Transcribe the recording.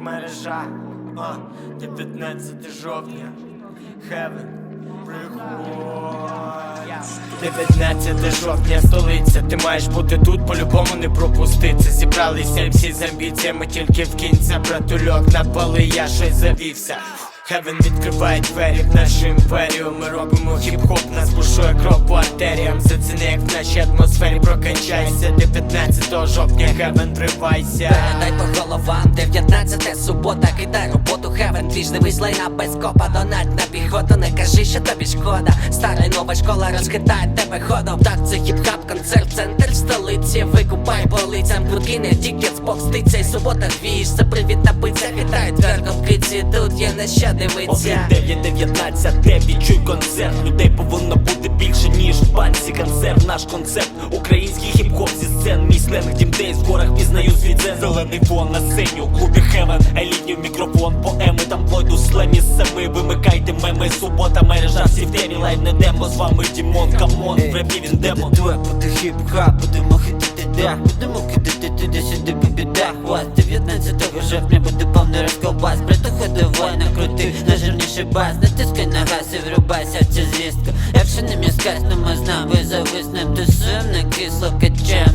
мережа, а, 19 жовтня, Хевен, приходь. 19 жовтня, столиця, ти маєш бути тут, по-любому не пропуститься. Зібралися всі з амбіціями, тільки в кінця. Братульок напали, я щось завівся Хевен відкриває двері в нашу імперію. Ми робимо хіп-хоп, нас бушує кров по артеріям. Заціни, як в нашій атмосфері прокачайся. Ти 15 жовтня, Хевен, вривайся Передай по головам, 19 субота, кидай роботу, хевен Твіж дивись лайна без копа, донать на піхоту, не кажи, що тобі шкода. Стара нова школа розхитає тебе ходом. Так, це хіп-хап, концерт, центр столиці. Викупай полицям, крутки, не тільки спокститься І субота двіж, це привіт напиться Вітаю твердо в киці, тут є на що дивиться? 19 де відчуй концерт? Людей повинно бути більше, ніж в банці. Концерт Наш концепт, український хіп-хоп зі сцен. Мій сленг Дім Дейс, в горах пізнаю світ zen Зелений фон на сцені у клубі Хевен. Елітнів мікрофон, поеми, там плойду слемі семи. Вимикайте меми, субота, мережа, всі в темі. Лайв не демо, з вами Дімон, камон, в репі він демо. Дуе, буде хіп-хап, будемо хитити дах Будемо кидати туди-сюди по бідах. Вас 19 жовтня буде повний розколбас Давай накрути найжирніший бас Натискай на газ і врубайся в цю звістку Якщо не міскась, то ми з нами зависнем Тусуєм на кисло качаєм